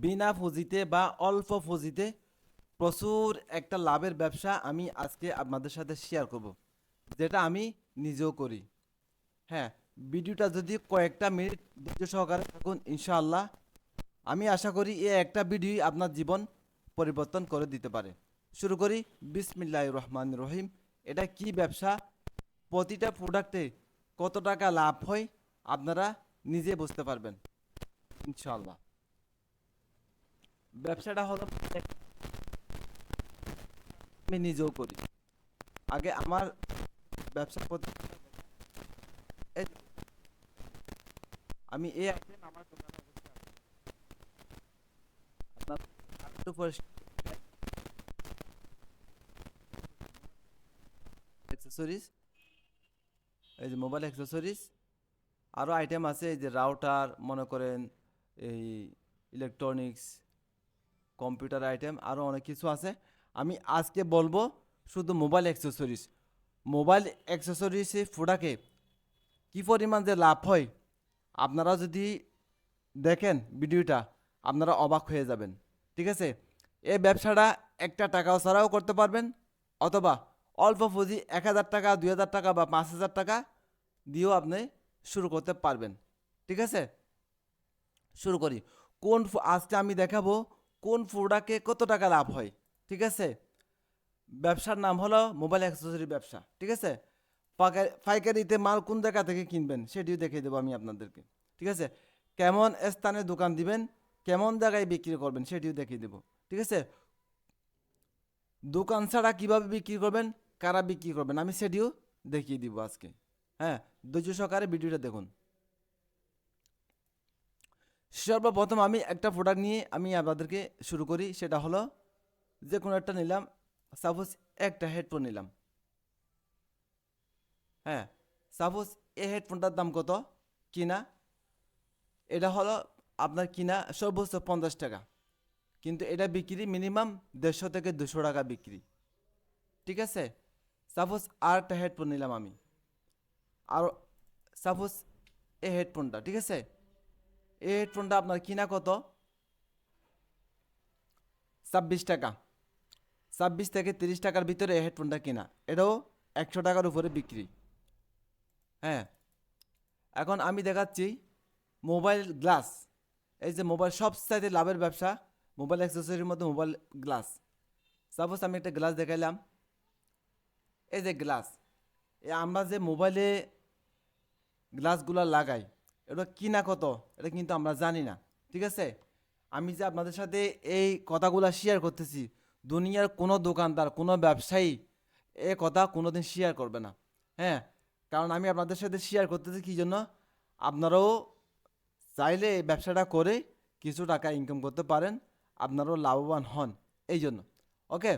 বিনা পুঁজিতে বা অল্প পুঁজিতে প্রচুর একটা লাভের ব্যবসা আমি আজকে আপনাদের সাথে শেয়ার করব, যেটা আমি নিজেও করি। হ্যাঁ ভিডিওটা যদি কয়েকটা মিনিট ধৈর্য সহকারে থাকুন, ইনশাআল্লাহ। আমি আশা করি এই একটা ভিডিওই আপনার জীবন পরিবর্তন করে দিতে পারে। শুরু করি বিসমিল্লাহ রহমান রহিম। এটা কি ব্যবসা? প্রতিটা প্রোডাক্টে কত টাকা লাভ হয়? আপনারা নিজে বুঝতে পারবেন, ইনশাআল্লাহ। ব্যবসাটা হলো আমি নিজেও করি। আগে আমার ব্যবসা আমি এই আমার এই যে মোবাইল অ্যাক্সেসরিজ আরও আইটেম আছে, এই যে রাউটার মনে করেন এই ইলেকট্রনিক্স কম্পিউটার আইটেম আরও অনেক কিছু আছে। আমি আজকে বলব শুধু মোবাইল অ্যাক্সেসরিজ মোবাইল অ্যাক্সেসরিজে প্রোডাক্টে কী পরিমাণ যে লাভ হয়, আপনারা যদি দেখেন ভিডিওটা, আপনারা অবাক হয়ে যাবেন। ঠিক আছে? এই ব্যবসাটা একটা টাকাও ছাড়াও করতে পারবেন, অথবা অল্প পুঁজি এক হাজার টাকা, দুই হাজার টাকা বা পাঁচ হাজার টাকা দিয়েও আপনি শুরু করতে পারবেন। ঠিক আছে? শুরু করি। কোন আজকে আমি দেখাবো কোন প্রোডাক্টে কত টাকা লাভ হয়? ঠিক আছে? ব্যবসার নাম হলো মোবাইল অ্যাক্সেসরি ব্যবসা, ঠিক আছে? পাইকারিতে মাল কোন জায়গা থেকে কিনবেন সেটিও দেখিয়ে দেবো আমি আপনাদেরকে, ঠিক আছে? কেমন স্থানে দোকান দিবেন, কেমন জায়গায় বিক্রি করবেন সেটিও দেখিয়ে দেবো, ঠিক আছে? দোকান ছাড়া কীভাবে বিক্রি করবেন, কারা বিক্রি করবেন আমি সেটিও দেখিয়ে দিব আজকে হ্যাঁ? ধৈর্য সহকারে ভিডিওটা দেখুন। সর্বপ্রথম আমি একটা প্রোডাক্ট নিয়ে আমি আপনাদেরকে শুরু করি, সেটা হলো যে কোনো একটা নিলাম। সাপোজ একটা হেডফোন নিলাম। হ্যাঁ সাপোজ এই হেডফোনটার দাম কত? কিনা? এটা হলো আপনার কিনা সর্বোচ্চ পঞ্চাশ টাকা। কিন্তু এটা বিক্রি মিনিমাম দেড়শো থেকে দুশো টাকা বিক্রি। ঠিক আছে? সাপোজ আর একটা হেডফোন নিলাম আমি। আর সাপোজ এই হেডফোনটা ঠিক আছে? এই হেডফোনটা আপনার কিনা কত? ছাব্বিশ টাকা। ছাব্বিশ থেকে তিরিশ টাকার ভিতরে এই হেডফোনটা কিনা। এটাও একশো টাকার উপরে বিক্রি। হ্যাঁ। এখন আমি দেখাচ্ছি মোবাইল গ্লাস। এই যে মোবাইল সব সাইডে লাভের ব্যবসা, মোবাইল অ্যাক্সেসরির মধ্যে মোবাইল গ্লাস। সাপোজ আমি একটা গ্লাস দেখাইলাম। এই যে গ্লাস। এই আমরা যে মোবাইলে গ্লাসগুলো লাগাই এটা কিনা কত? এটা কিন্তু আমরা জানি না, ঠিক আছে? আমি যে আপনাদের সাথে এই কথাগুলো শেয়ার করতেছি, দুনিয়ার কোনো দোকানদার, কোনো ব্যবসায়ী এ কথা কোনোদিন শেয়ার করবে না হ্যাঁ? কারণ আমি আপনাদের সাথে শেয়ার করতেছি কী জন্য? আপনারাও চাইলে এই ব্যবসাটা করে কিছু টাকা ইনকাম করতে পারেন, আপনারাও লাভবান হন, এই জন্য ওকে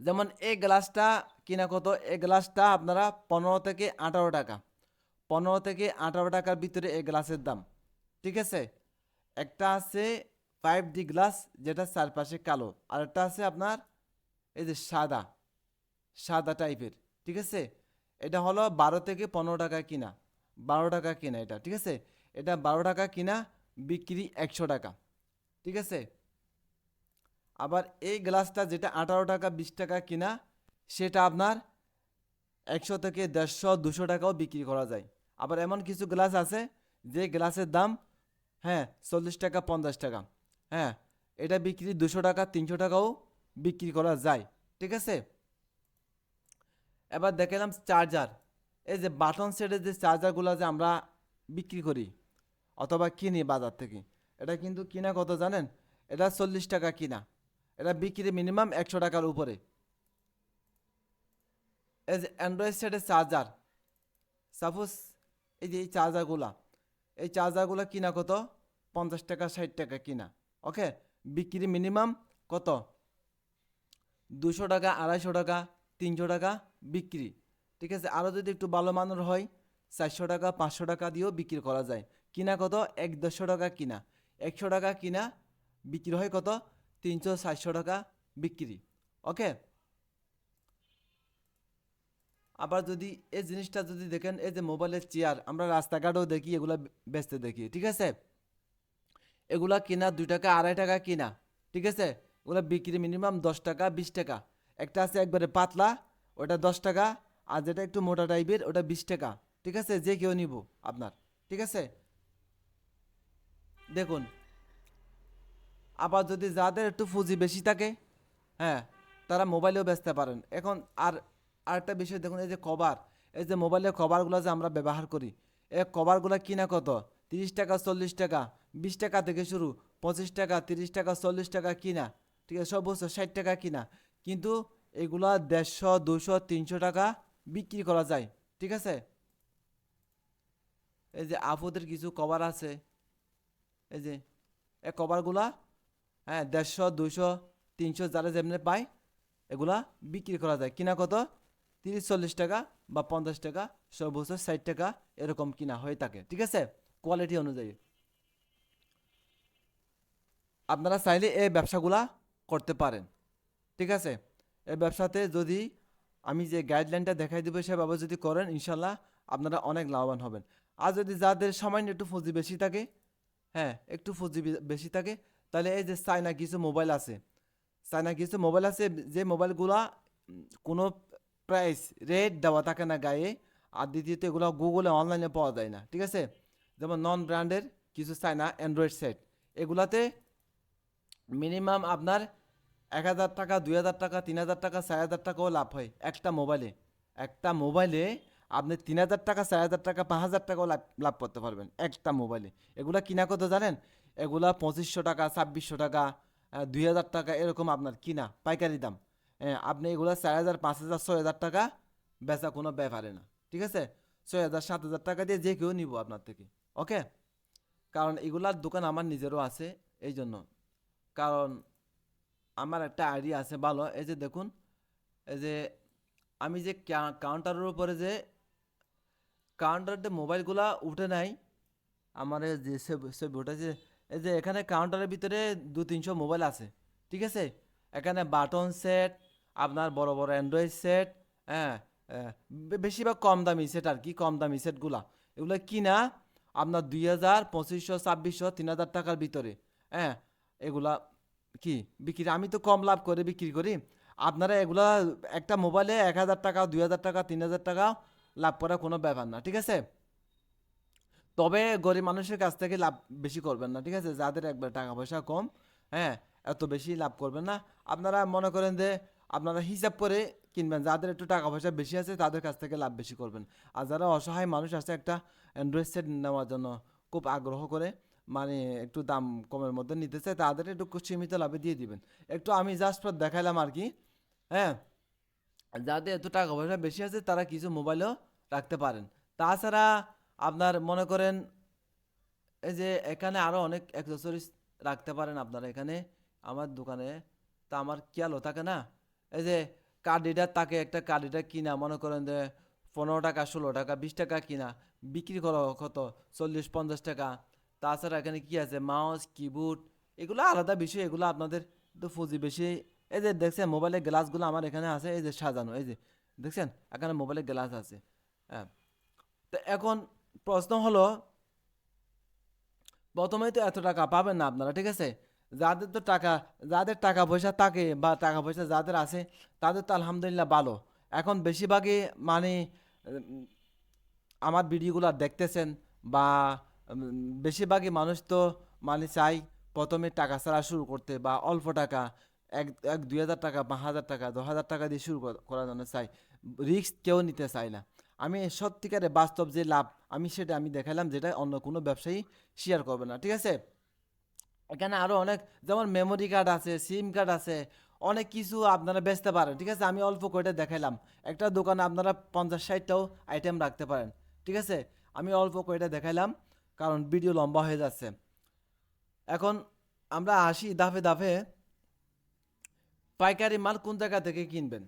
যেমন এই গ্লাসটা কিনা কত? এই গ্লাসটা আপনারা পনেরো থেকে আঠারো টাকা পনেরো থেকে আঠারো টাকার ভিতরে এই গ্লাসের দাম। ঠিক আছে? একটা আছে ফাইভ ডি গ্লাস যেটা চারপাশে কালো। আর একটা আছে আপনার এই যে সাদা সাদা টাইপের ঠিক আছে? এটা হলো বারো থেকে পনেরো টাকা কিনা। বারো টাকা কিনা এটা। ঠিক আছে? এটা বারো টাকা কিনা, বিক্রি একশো টাকা। ঠিক আছে? আবার এই গ্লাসটা যেটা আঠারো টাকা, বিশ টাকা কিনা, সেটা আপনার একশো থেকে দেড়শো, দুশো টাকাও বিক্রি করা যায়। আবার এমন কিছু গ্লাস আছে যে গ্লাসের দাম হ্যাঁ চল্লিশ টাকা, পঞ্চাশ টাকা। হ্যাঁ এটা বিক্রি দুশো টাকা, তিনশো টাকাও বিক্রি করা যায়। ঠিক আছে? এবার দেখালাম চার্জার এই যে বাটন সেটের যে চার্জারগুলো যে আমরা বিক্রি করি, অথবা কিনি বাজার থেকে, এটা কিন্তু কিনা কত জানেন? এটা চল্লিশ টাকা কিনা। এটা বিক্রি মিনিমাম একশো টাকার উপরে। এই যে অ্যান্ড্রয়েড সেটের চার্জার সাপোজ এই যে এই চার্জারগুলা, এই চার্জারগুলো কিনা কত? পঞ্চাশ টাকা, ষাট টাকা কিনা। ওকে? বিক্রি মিনিমাম কত? দুশো টাকা, আড়াইশো টাকা, তিনশো টাকা বিক্রি। ঠিক আছে? আরও যদি একটু ভালো মানের হয়, চারশো টাকা, পাঁচশো টাকা দিয়েও বিক্রি করা যায়। কিনা কত? এক দেড়শো টাকা কিনা। একশো টাকা কিনা, বিক্রি হয় কত? তিনশো, চারশো টাকা বিক্রি। ওকে? আবার যদি এই জিনিসটা যদি দেখেন, এই যে মোবাইলের চেয়ার আমরা রাস্তাঘাটেও দেখি, এগুলো বেচতে দেখি, ঠিক আছে? এগুলা কিনা দুই টাকা, আড়াই টাকা কিনা, ঠিক আছে? ওগুলা বিক্রি মিনিমাম দশ টাকা, বিশ টাকা। একটা আছে একবারে পাতলা, ওটা দশ টাকা, আর যেটা একটু মোটা টাইপের, ওটা বিশ টাকা, ঠিক আছে? যে কেউ নিব, আপনার, ঠিক আছে? দেখুন, আবার যদি যাদের একটু পুঁজি বেশি থাকে হ্যাঁ তারা মোবাইলেও বেচতে পারেন। এখন আর আরেকটা বিষয় দেখুন, এই যে কভার এই যে মোবাইলের কভারগুলো যে আমরা ব্যবহার করি, এই কভারগুলো কিনা কত? তিরিশ টাকা, চল্লিশ টাকা, বিশ টাকা থেকে শুরু, পঁচিশ টাকা, তিরিশ টাকা, চল্লিশ টাকা কিনা ঠিক আছে, সব সর্বোচ্চ ষাট টাকা কিনা কিন্তু এগুলা দেড়শো, দুশো, তিনশো টাকা বিক্রি করা যায়, ঠিক আছে? এই যে আপুদের কিছু কভার আছে, এই যে, এই কভারগুলা হ্যাঁ দেড়শো, দুশো, তিনশো যারা যেমনি পায়, এগুলা বিক্রি করা যায় কিনা কত? তিরিশ চল্লিশ টাকা বা পঞ্চাশ টাকা, সর্বোচ্চ ষাট টাকা এরকম কিনা হয়ে থাকে, ঠিক আছে? কোয়ালিটি অনুযায়ী। আপনারা চাইলে এই ব্যবসাগুলা করতে পারেন, ঠিক আছে? এই ব্যবসাতে যদি আমি যে গাইডলাইনটা দেখাই দেবো সেভাবে যদি করেন, ইনশাল্লাহ আপনারা অনেক লাভবান হবেন। আর যদি যাদের সামান্য একটু পুঁজি বেশি থাকে হ্যাঁ একটু পুঁজি বেশি থাকে, তাহলে এই যে চায়না কিছু মোবাইল আছে, চায়না কিছু মোবাইল আছে, যে মোবাইলগুলা কোনো প্রাইস রেট দেওয়া থাকে না গায়ে। আর দ্বিতীয়ত এগুলো গুগলে অনলাইনে পাওয়া যায় না, ঠিক আছে? যেমন নন ব্র্যান্ডের কিছু চায়না অ্যান্ড্রয়েড সেট এগুলাতে মিনিমাম আপনার এক হাজার টাকা, দুই হাজার টাকা, তিন হাজার টাকা, চার হাজার টাকাও লাভ হয় একটা মোবাইলে একটা মোবাইলে আপনি তিন হাজার টাকা, চার হাজার টাকা, পাঁচ হাজার টাকাও লাভ লাভ করতে পারবেন একটা মোবাইলে এগুলা কিনা কত জানেন? এগুলা পঁচিশশো টাকা, ছাব্বিশশো টাকা দুই হাজার টাকা এরকম আপনার কিনা, পাইকারি দাম। আপনি এগুলা চার হাজার, পাঁচ হাজার, ছয় হাজার টাকা বেচা কোনো ব্যাপারে না, ঠিক আছে? ছয় হাজার, সাত হাজার টাকা দিয়ে যে কেউ নিব আপনার থেকে, ওকে? কারণ এগুলার দোকান আমার নিজেরও আছে, এই জন্য। কারণ আমার একটা আইডিয়া আছে ভালো, এই যে দেখুন, এই যে আমি যে কাউন্টারের উপরে যে কাউন্টারে মোবাইলগুলা উঠে নাই, আমার যে সে সে উঠেছে, এই যে এখানে কাউন্টারের ভিতরে দু, তিনশো মোবাইল আছে, ঠিক আছে? এখানে বাটন সেট আপনার বড় বড় অ্যান্ড্রয়েড সেট হ্যাঁ বেশিরভাগ কম দামি সেট আর কি, কম দামি সেটগুলা এগুলো কিনা আপনার দুই হাজার, পঁচিশশো, ছাব্বিশশো, তিন হাজার টাকার ভিতরে হ্যাঁ এগুলা কি বিক্রি, আমি তো কম লাভ করে বিক্রি করি। আপনারা এগুলা একটা মোবাইলে এক হাজার টাকা, দুই হাজার টাকা, তিন হাজার টাকা লাভ করা কোনো ব্যাপার না, ঠিক আছে? তবে গরিব মানুষের কাছ থেকে লাভ বেশি করবেন না, ঠিক আছে? যাদের একবার টাকা পয়সা কম হ্যাঁ এত বেশি লাভ করবেন না। আপনারা মনে করেন যে আপনারা হিসাব করে কিনবেন। যাদের একটু টাকা পয়সা বেশি আছে, তাদের কাছ থেকে লাভ বেশি করবেন। আর যারা অসহায় মানুষ আছে, একটা অ্যান্ড্রয়েড সেট নেওয়ার জন্য খুব আগ্রহ করে মানে একটু দাম কমের মধ্যে নিতে চায় তাদের একটু সীমিত লাভে দিয়ে দিবেন। একটু আমি জাস্ট দেখাইলাম আর কি হ্যাঁ? যাদের এত টাকা পয়সা বেশি আছে, তারা কিছু মোবাইলও রাখতে পারেন। তাছাড়া আপনার মনে করেন, এই যে এখানে আরও অনেক অ্যাক্সেসরিজ রাখতে পারেন আপনারা এখানে। আমার দোকানে তা আমার খেয়ালও থাকে না। এই যে কার্ড তাকে একটা কার্ড কিনা, মনে করেন যে পনেরো টাকা, ষোলো টাকা, বিশ টাকা কিনা, বিক্রি করো কত? চল্লিশ, পঞ্চাশ টাকা। তাছাড়া এখানে কি আছে? মাউস কিবোর্ড এগুলো আলাদা বিষয়, এগুলো আপনাদের একটু ফুজি বেশি। এই যে দেখছেন মোবাইলের গ্লাসগুলো আমার এখানে আছে, এই যে সাজানো, এই যে দেখছেন, এখানে মোবাইলের গ্লাস আছে। হ্যাঁ। তো এখন প্রশ্ন হলো প্রথমেই তো এত টাকা পাবেন না আপনারা, ঠিক আছে? যাদের তো টাকা, যাদের টাকা পয়সা থাকে বা টাকা পয়সা যাদের আছে, তাদের তো আলহামদুলিল্লাহ ভালো। এখন বেশিরভাগই মানে আমার ভিডিওগুলো দেখতেছেন বা বেশিরভাগই মানুষ তো মানে চাই প্রথমে টাকা ছাড়া শুরু করতে বা অল্প টাকা, এক এক দুই হাজার টাকা, পাঁচ হাজার টাকা, দশ হাজার টাকা দিয়ে শুরু করার জন্য চাই রিস্ক কেউ নিতে চায় না। আমি সত্যিকারে বাস্তব যে লাভ, আমি সেটা আমি দেখালাম, যেটা অন্য কোনো ব্যবসায়ী শেয়ার করবে না, ঠিক আছে? এখানে আরও অনেক, যেমন মেমোরি কার্ড আছে সিম কার্ড আছে, অনেক কিছু আপনারা বেচতে পারেন, ঠিক আছে? আমি অল্প কয়টা দেখাইলাম। একটা দোকানে আপনারা পঞ্চাশ ষাটটাও আইটেম রাখতে পারেন, ঠিক আছে? আমি অল্প কয়টা দেখাইলাম, কারণ ভিডিও লম্বা হয়ে যাচ্ছে। এখন আমরা আসি দাফে দাফে পাইকারি মাল কোন জায়গা থেকে কিনবেন?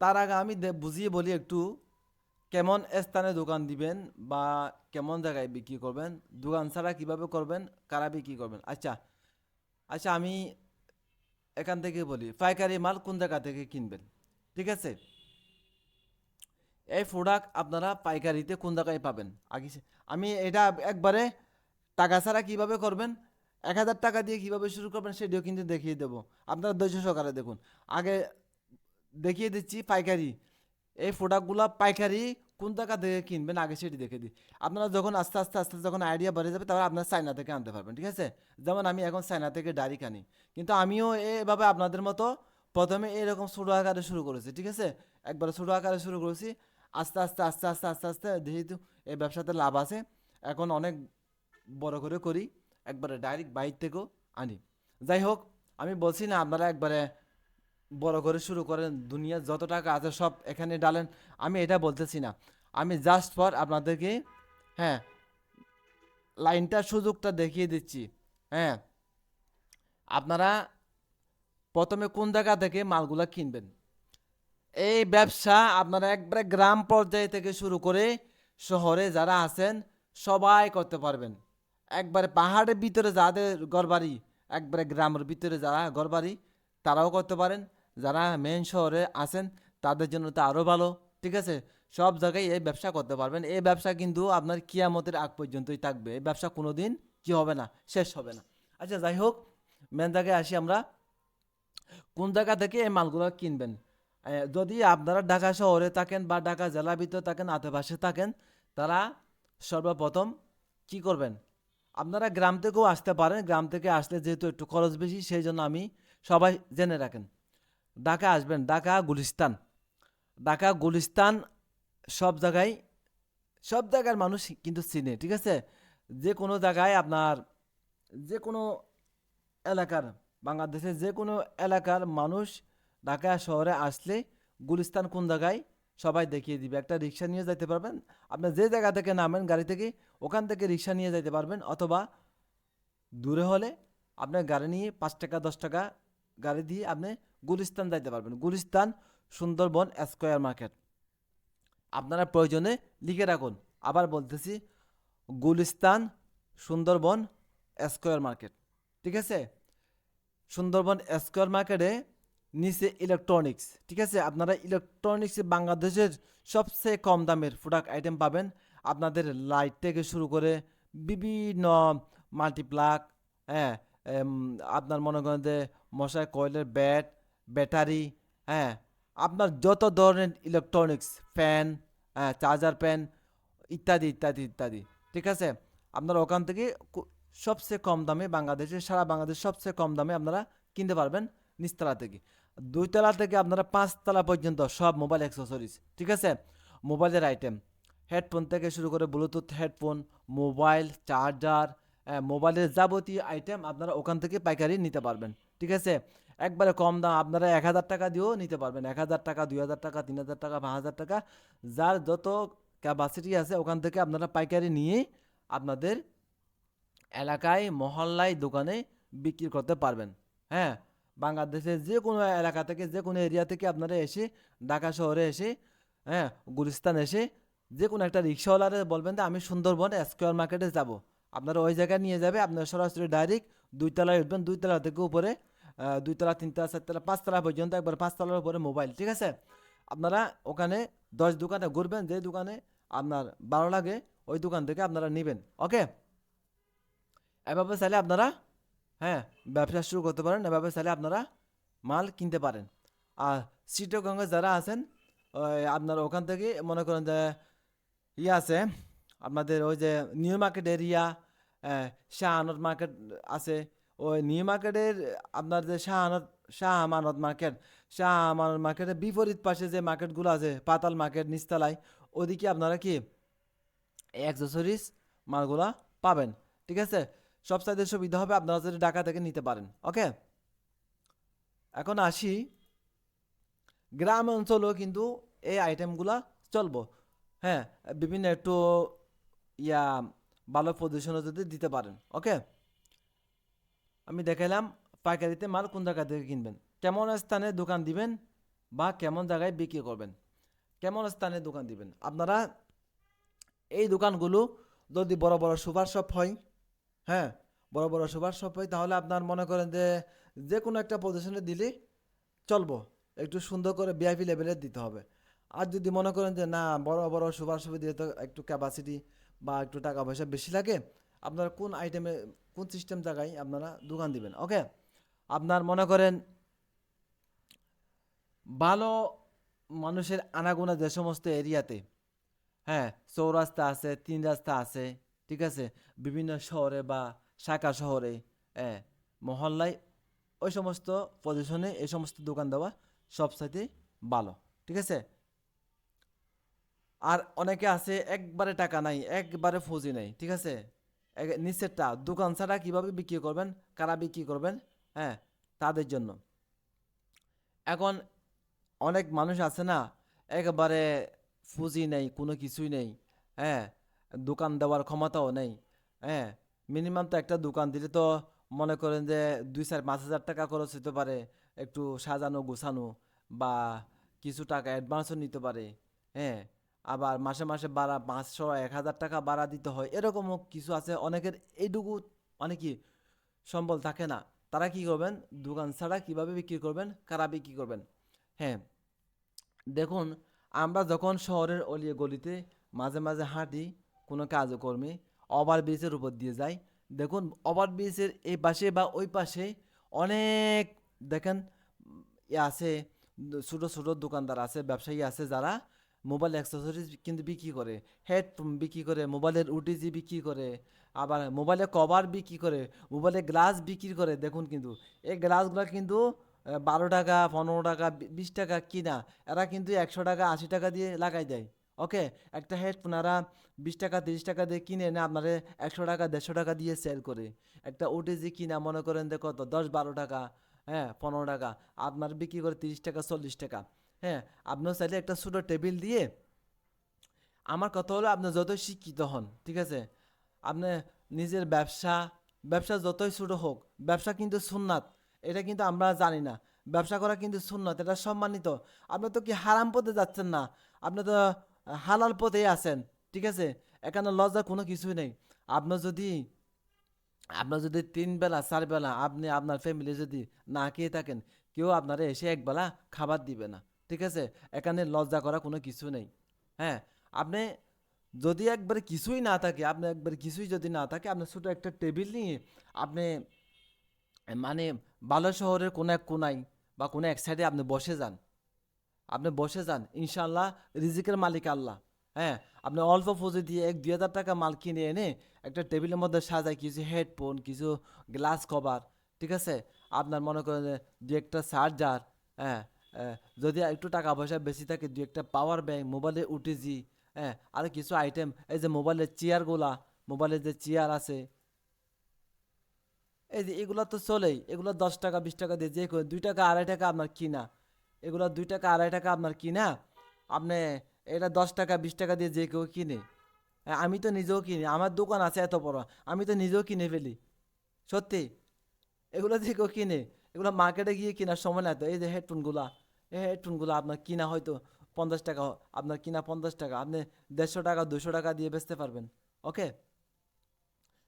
তার আগে আমি বুঝিয়ে বলি একটু কেমন স্থানে দোকান দিবেন বা কেমন জায়গায় বিক্রি করবেন, দোকান ছাড়া কীভাবে করবেন, কারা বিক্রি করবেন? আচ্ছা আচ্ছা আমি এখান থেকে বলি, পাইকারি মাল কোন জায়গা থেকে কিনবেন? ঠিক আছে? এই প্রোডাক্ট আপনারা পাইকারিতে কোন জায়গায় পাবেন? আগে আমি এটা একবারে টাকা ছাড়া কীভাবে করবেন? এক হাজার টাকা দিয়ে কীভাবে শুরু করবেন সেটিও কিন্তু দেখিয়ে দেবো। আপনারা ধৈর্য সহকারে দেখুন। আগে দেখিয়ে দিচ্ছি পাইকারি। এই প্রোডাক্টগুলো পাইকারি কোন টাকা থেকে কিনবেন, আগে সেটি দেখে দিই আপনারা যখন আস্তে আস্তে আস্তে যখন আইডিয়া বেড়ে যাবে, তারপর আপনার চায়না থেকে আনতে পারবেন, ঠিক আছে? যেমন আমি এখন চায়না থেকে ডাইরেক্ট আনি কিন্তু আমিও এভাবে আপনাদের মতো প্রথমে এরকম ছোটো আকারে শুরু করেছি, ঠিক আছে? একবার ছোটো আকারে শুরু করেছি। আস্তে আস্তে আস্তে আস্তে আস্তে আস্তে, যেহেতু এই ব্যবসাতে লাভ আছে, এখন অনেক বড় করে করি, একবারে ডাইরেক্ট বাইর থেকেও আনি। যাই হোক, আমি বলছি না আপনারা একবারে বড় করে শুরু করেন, দুনিয়ার যত টাকা আছে সব এখানে ডালেন। আমি এটা বলতেছি না। আমি জাস্ট ফর আপনাদেরকে হ্যাঁ লাইনটা সুযোগটা দেখিয়ে দিচ্ছি। হ্যাঁ আপনারা প্রথমে কোন জায়গা থেকে মালগুলা কিনবেন? এই ব্যবসা আপনারা একবারে গ্রাম পর্যায়ে থেকে শুরু করে শহরে যারা আছেন, সবাই করতে পারবেন। একবারে পাহাড়ের ভিতরে যাদের ঘরবাড়ি, একবারে গ্রামের ভিতরে যারা ঘরবাড়ি, তারাও করতে পারেন। যারা মেন শহরে আছেন, তাদের জন্য তো আরও ভালো। ঠিক আছে? সব জায়গায় এই ব্যবসা করতে পারবেন। এই ব্যবসা কিন্তু আপনার কিয়ামতের আগ পর্যন্তই থাকবে। এই ব্যবসা কোনো দিন কী হবে না, শেষ হবে না। আচ্ছা যাই হোক মেন জায়গায় আসি আমরা। কোন জায়গা থেকে এই মালগুলো কিনবেন? যদি আপনারা ঢাকা শহরে থাকেন বা ঢাকা জেলার ভিতরে থাকেন, আশেপাশে থাকেন, তারা সর্বপ্রথম কি করবেন? আপনারা গ্রাম থেকেও আসতে পারেন। গ্রাম থেকে আসলে যেহেতু একটু খরচ বেশি, সেই জন্য আমি সবাই জেনে রাখেন। ঢাকা আসবেন, ঢাকা, গুলিস্তান। ঢাকা, গুলিস্তান সব জায়গায়, সব জায়গার মানুষ কিন্তু চিনে, ঠিক আছে? যে কোনো জায়গায় আপনার যে কোনো এলাকার, বাংলাদেশের যে কোনো এলাকার মানুষ ঢাকা শহরে আসলে গুলিস্তান কোন জায়গায় সবাই দেখিয়ে দিবে। একটা রিক্সা নিয়ে যাইতে পারবেন, আপনি যে জায়গা থেকে নামেন গাড়ি থেকে, ওখান থেকে রিক্সা নিয়ে যেতে পারবেন, অথবা দূরে হলে আপনার গাড়ি নিয়ে পাঁচ টাকা, দশ টাকা গাড়ি দিয়ে আপনি গুলিস্তান যাইতে পারবেন। Gulistan, Sundarban, square market. আপনারা প্রয়োজনে লিখে রাখুন। আবার বলতেছি, গুলিস্তান, সুন্দরবন, স্কোয়ার মার্কেট। ঠিক আছে? সুন্দরবন, স্কোয়ার মার্কেটে নিচে ইলেকট্রনিক্স ঠিক আছে? আপনারা ইলেকট্রনিক্স বাংলাদেশের সবচেয়ে কম দামের প্রোডাক্ট আইটেম পাবেন। আপনাদের লাইট থেকে শুরু করে বিভিন্ন মাল্টিপ্লাক হ্যাঁ আপনার মনে করেন যে মশাই কয়েলের ব্যাট ব্যাটারি হ্যাঁ আপনার যত ধরনের ইলেকট্রনিক্স ফ্যান হ্যাঁ চার্জার প্যান ইত্যাদি ইত্যাদি ইত্যাদি, ঠিক আছে? আপনারা ওখান থেকে সবচেয়ে কম দামে বাংলাদেশে, সারা বাংলাদেশ সবচেয়ে কম দামে আপনারা কিনতে পারবেন নিচতলা থেকে। দুইতলা থেকে আপনারা পাঁচতলা পর্যন্ত সব মোবাইল অ্যাক্সেসরিজ ঠিক আছে? মোবাইলের আইটেম হেডফোন থেকে শুরু করে ব্লুটুথ হেডফোন মোবাইল চার্জার মোবাইলের যাবতীয় আইটেম আপনারা ওখান থেকে পাইকারি নিতে পারবেন, ঠিক আছে? একবারে কম দাম, আপনারা এক হাজার টাকা দিয়েও নিতে পারবেন। এক হাজার টাকা, দুই হাজার টাকা, তিন হাজার টাকা, পাঁচ হাজার টাকা, যার যত ক্যাপাসিটি আছে, ওখান থেকে আপনারা পাইকারি নিয়ে আপনাদের এলাকায়, মহল্লায়, দোকানে বিক্রি করতে পারবেন। হ্যাঁ বাংলাদেশের যে কোনো এলাকা থেকে, যে কোনো এরিয়া থেকে আপনারা এসে, ঢাকা শহরে এসে হ্যাঁ গুলিস্তান এসে, যে কোনো একটা রিক্সাওয়ালারে বলবেন যে, আমি সুন্দরবন স্কোয়ার মার্কেটে যাব। আপনারা ওই জায়গায় নিয়ে যাবে, আপনারা সরাসরি ডাইরেক্ট দুইতলায় উঠবেন দুইতলা থেকে উপরে দুইতলা তিনতলা চারতলা পাঁচতলা পর্যন্ত একবার পাঁচতলার উপরে মোবাইল, ঠিক আছে? আপনারা ওখানে দশ দোকানে ঘুরবেন, যে দোকানে আপনার ভালো লাগে, ওই দোকান থেকে আপনারা নেবেন, ওকে? এভাবে চাইলে আপনারা হ্যাঁ ব্যবসা শুরু করতে পারেন, এভাবে চাইলে আপনারা মাল কিনতে পারেন। আর চিটগঙ্গে যারা আছেন আপনার ওখান থেকে মনে করেন যে ইয়ে আছে, আপনাদের ওই যে নিউ মার্কেট এরিয়া শাহ আনত মার্কেট আছে ওই নিউ মার্কেটের আপনার যে শাহ আনত শাহ আমানত মার্কেট শাহ আমানত মার্কেটের বিপরীত পাশে যে মার্কেটগুলো আছে, পাতাল মার্কেট, নিচতলায়, ওদিকে আপনারা কি অ্যাক্সেসরিজ মালগুলা পাবেন, ঠিক আছে? সব সাইজের সুবিধা হবে আপনারা যদি ঢাকা থেকে নিতে পারেন, ওকে? এখন আসি, গ্রাম অঞ্চলেও কিন্তু এই আইটেমগুলা চলবো হ্যাঁ? বিভিন্ন একটু, ইয়া, ভালো পজিশনে যদি দিতে পারেন, ওকে? আমি দেখাইলাম পাইকারিতে মাল কোন জায়গা থেকে কিনবেন? কেমন স্থানে দোকান দিবেন বা কেমন জায়গায় বিক্রি করবেন? কেমন স্থানে দোকান দিবেন? আপনারা এই দোকানগুলো যদি বড় বড় সুপার শপ হয় হ্যাঁ বড় বড় সুপার শপ হয়, তাহলে আপনার মনে করেন যে যে কোনো একটা পজিশনে দিলে চলবো। একটু সুন্দর করে বিআইপি লেভেলের দিতে হবে। আর যদি মনে করেন যে না, বড় বড় সুপার শপে দিলে তো একটু ক্যাপাসিটি বা একটু টাকা পয়সা বেশি লাগে, আপনারা কোন আইটেমে কোন সিস্টেম জায়গায় আপনারা দোকান দিবেন ওকে আপনার মনে করেন ভালো মানুষের আনাগোনা যে সমস্ত এরিয়াতে হ্যাঁ চৌরাস্তা আছে, তিন রাস্তা আছে, ঠিক আছে? বিভিন্ন শহরে বা শাখা শহরে হ্যাঁ মহল্লায় ওই সমস্ত পজিশনে এই সমস্ত দোকান দেওয়া সবসাইতে ভালো, ঠিক আছে? আর অনেকে আছে একবারে টাকা নাই, একবারে ফুজি নাই, ঠিক আছে? নিচেরটা দোকান ছাড়া কীভাবে বিক্রি করবেন, কারা বিক্রি করবেন হ্যাঁ তাদের জন্য। এখন অনেক মানুষ আছে না, একেবারে ফুজি নেই, কোনো কিছুই নেই হ্যাঁ দোকান দেওয়ার ক্ষমতাও নেই হ্যাঁ মিনিমাম তো একটা দোকান দিলে তো মনে করেন যে দুই চার পাঁচ হাজার টাকা খরচ হতে পারে, একটু সাজানো গোছানো বা কিছু টাকা অ্যাডভান্সও নিতে পারে হ্যাঁ আবার মাসে মাসে বাড়া পাঁচশো এক হাজার টাকা বাড়া দিতে হয়। এরকমও কিছু আছে। অনেকের এইটুকু মানে কি সম্বল থাকে না। তারা কি করবেন? দোকান ছাড়া কীভাবে বিক্রি করবেন? কারা বিক্রি করবেন? হ্যাঁ দেখুন, আমরা যখন শহরের অলিয়ে গলিতে মাঝে মাঝে হাঁটি, কোনো কাজকর্মে ওভার ব্রিজের উপর দিয়ে যাই, দেখুন, ওভার ব্রিজের এই পাশে বা ওই পাশে অনেক, দেখেন আছে, ছোটো ছোটো দোকানদার আছে, ব্যবসায়ী আছে যারা মোবাইল অ্যাক্সেসরিজ কিন্তু বিক্রি করে হেডফোন বিক্রি করে, মোবাইলের ওটিজি বিক্রি করে, আবার মোবাইলে কভার বিক্রি করে মোবাইলে গ্লাস বিক্রি করে, দেখুন কিন্তু, এই গ্লাসগুলো কিন্তু বারো টাকা, পনেরো টাকা বিশ টাকা কিনা, এরা কিন্তু একশো টাকা, আশি টাকা দিয়ে লাগাই দেয় ওকে একটা হেডফোন এরা বিশ টাকা, তিরিশ টাকা দিয়ে কিনে এনে আপনার একশো টাকা, দেড়শো টাকা দিয়ে সেল করে। একটা ওটিজি কিনা, মনে করেন যে কত দশ বারো টাকা হ্যাঁ পনেরো টাকা, আপনার বিক্রি করে তিরিশ টাকা, চল্লিশ টাকা। হ্যাঁ আপনার চাইলে একটা ছোটো টেবিল দিয়ে আমার কথা হলো আপনি যতই শিক্ষিত হন, ঠিক আছে? আপনি নিজের ব্যবসা ব্যবসা যতই ছোটো হোক, ব্যবসা কিন্তু সুন্নাত, এটা কিন্তু আমরা জানি না। ব্যবসা করা কিন্তু সুন্নাত, এটা সম্মানিত। আপনি তো কি হারাম পথে যাচ্ছেন না? আপনি তো হালাল পথেই আছেন, ঠিক আছে? এখানে লজ্জা কোনো কিছুই নেই। আপনার যদি আপনার যদি তিন বেলা, চার বেলা আপনি আপনার ফ্যামিলি যদি না খেয়ে থাকেন, কেউ আপনারা এসে একবেলা খাবার দিবে না। ঠিক আছে? এখানে লজ্জা করা কোনো কিছু নেই। হ্যাঁ? আপনি যদি একবারে কিছুই না থাকে, আপনি একবার কিছুই যদি না থাকে, আপনি ছোটো একটা টেবিল নিয়ে আপনি মানে ভালো শহরের কোনো এক কোনায় বা কোনো এক সাইডে আপনি বসে যান। আপনি বসে যান। ইনশাল্লাহ রিজিকের মালিক আল্লাহ। হ্যাঁ? আপনি অল্প পুঁজি দিয়ে এক দুই হাজার টাকা মাল কিনে এনে একটা টেবিলের মধ্যে সাজায়, কিছু হেডফোন কিছু গ্লাস কভার ঠিক আছে? আপনার মনে করেন দু একটা চার্জার হ্যাঁ? যদি একটু টাকা পয়সা বেশি থাকে দু একটা পাওয়ার ব্যাংক মোবাইলের উটিজি হ্যাঁ আর কিছু আইটেম এই যে মোবাইলের চেয়ারগুলা মোবাইলের যে চেয়ার আছে এই যে এগুলো তো চলেই এগুলো দশ টাকা বিশ টাকা দিয়ে যে দুই টাকা আড়াই টাকা আপনার কিনা এগুলো দুই টাকা আড়াই টাকা আপনার কিনা আপনি এটা দশ টাকা বিশ টাকা দিয়ে যে কেউ কিনে হ্যাঁ, আমি তো নিজেও কিনি আমার দোকান আছে এত বড় আমি তো নিজেও কিনে ফেলি সত্যি এগুলো যে কেউ কিনে এগুলো মার্কেটে গিয়ে কেনার সময় না তো এই যে হেডফোনগুলা হেডফোনগুলো আপনার কিনা হয়তো পঞ্চাশ টাকা, আপনার কিনা পঞ্চাশ টাকা, আপনি দেড়শো টাকা দুশো টাকা দিয়ে বেচতে পারবেন ওকে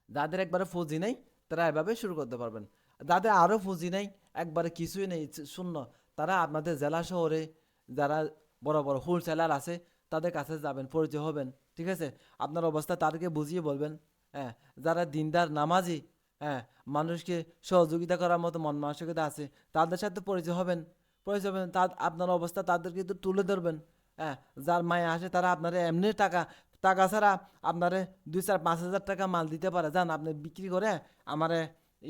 যাদের একবারে ফুজি নেই, তারা এভাবে শুরু করতে পারবেন। যাদের আরও ফুজি নেই, একবারে কিছুই নেই শূন্য, তারা আপনাদের জেলা শহরে যারা বড় বড় হোলসেলার আছে, তাদের কাছে যাবেন, পরিচয় হবেন, ঠিক আছে? আপনার অবস্থা তাদেরকে বুঝিয়ে বলবেন হ্যাঁ? যারা দিনদার, নামাজি হ্যাঁ? মানুষকে সহযোগিতা করার মতো মন মানসিকতা আছে, তাদের সাথে পরিচয় হবেন পরিচয় হবেন তা আপনার অবস্থা তাদেরকে একটু তুলে ধরবেন। হ্যাঁ যার মায়ে আসে তারা আপনারা এমনি টাকা টাকা ছাড়া আপনারে দুই চার পাঁচ হাজার টাকা মাল দিতে পারে। যান, আপনি বিক্রি করে আমারে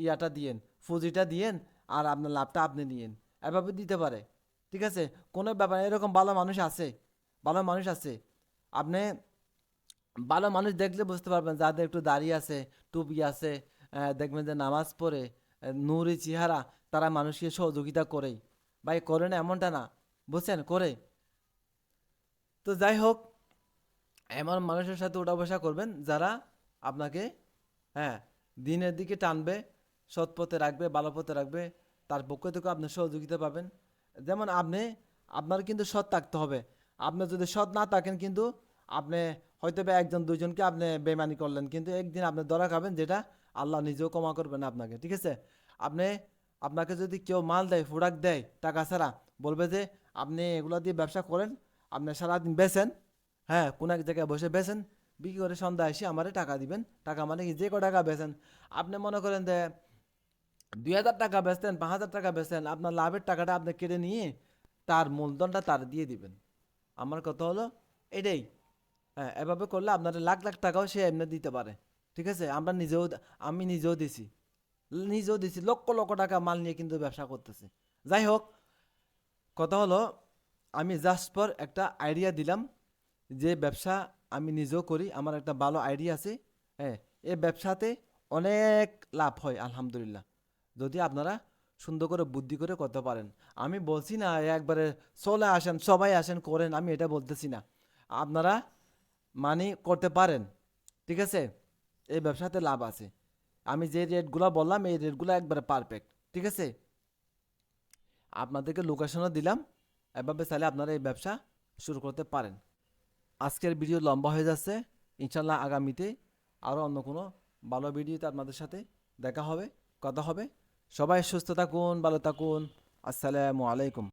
ইয়াটা দিয়েন ফুজিটা দিয়েন আর আপনার লাভটা আপনি নিয়েন। এভাবে দিতে পারে। ঠিক আছে? কোনো ব্যাপার এরকম ভালো মানুষ আছে? ভালো মানুষ আছে? আপনি ভালো মানুষ দেখলে বুঝতে পারবেন যাদের একটু দাড়ি আছে, টুপি আছে দেখবেন যে নামাজ পড়ে নুরি চেহারা, তারা মানুষকে সহযোগিতা করেই। ভাই করে না এমনটা না, বুঝছেন? করে। তো যাই হোক, এমন মানুষের সাথে ওঠা বসা করবেন যারা আপনাকে হ্যাঁ দিনের দিকে টানবে, সৎ পথে রাখবে, ভালো পথে রাখবে, তার পক্ষ থেকে আপনি সহযোগিতা পাবেন। যেমন আপনি, আপনার কিন্তু সৎ থাকতে হবে। আপনি যদি সৎ না থাকেন কিন্তু আপনি হয়তো বা একজন দুজনকে আপনি বেমানি করলেন, কিন্তু একদিন আপনি ধরা খাবেন যেটা আল্লাহ নিজেও ক্ষমা করবেন আপনাকে, ঠিক আছে? আপনি আপনাকে যদি কেউ মাল দেয় প্রোডাক্ট দেয়, টাকা ছাড়া, বলবে যে, আপনি এগুলো দিয়ে ব্যবসা করেন, আপনি সারাদিন বেছেন হ্যাঁ কোনো এক জায়গায় বসে বেছেন বিক্রি করে সন্ধ্যা এসে আমারে টাকা দিবেন, টাকা মানে কি? যে ক টাকা বেচেন। আপনি মনে করেন যে, দুই হাজার টাকা বেচতেন, পাঁচ হাজার টাকা বেচতেন, আপনার লাভের টাকাটা আপনি কেটে নিয়ে তার মূলধনটা তার দিয়ে দিবেন। আমার কথা হলো এটাই। হ্যাঁ এভাবে করলে আপনার লাখ লাখ টাকাও সে এমনি দিতে পারে। ঠিক আছে? আমরা নিজেও, আমি নিজেও দিছি। নিজেও দিছি, লক্ষ লক্ষ টাকা মাল নিয়ে কিন্তু ব্যবসা করতেছি। যাই হোক, কথা হলো, আমি জাস্ট পর একটা আইডিয়া দিলাম যে ব্যবসা আমি নিজেও করি, আমার একটা ভালো আইডিয়া আছে হ্যাঁ এই ব্যবসাতে অনেক লাভ হয়, আলহামদুলিল্লাহ। যদি আপনারা সুন্দর করে বুদ্ধি করে করতে পারেন। আমি বলছি না একবারে চলে আসেন, সবাই আসেন, করেন, আমি এটা বলতেছি না। আপনারা মানি করতে পারেন, ঠিক আছে? এই ব্যবসাতে লাভ আছে। আমি যে রেটগুলো বললাম, এই রেটগুলো একবারে পারফেক্ট ঠিক আছে? আপনাদেরকে লোকেশনও দিলাম, এভাবে চাইলে আপনারা এই ব্যবসা শুরু করতে পারেন। আজকের ভিডিও লম্বা হয়ে যাচ্ছে ইনশাল্লাহ আগামীতে আরও অন্য কোনো ভালো ভিডিওতে আপনাদের সাথে দেখা হবে, কথা হবে। সবাই সুস্থ থাকুন, ভালো থাকুন। আসসালামু আলাইকুম।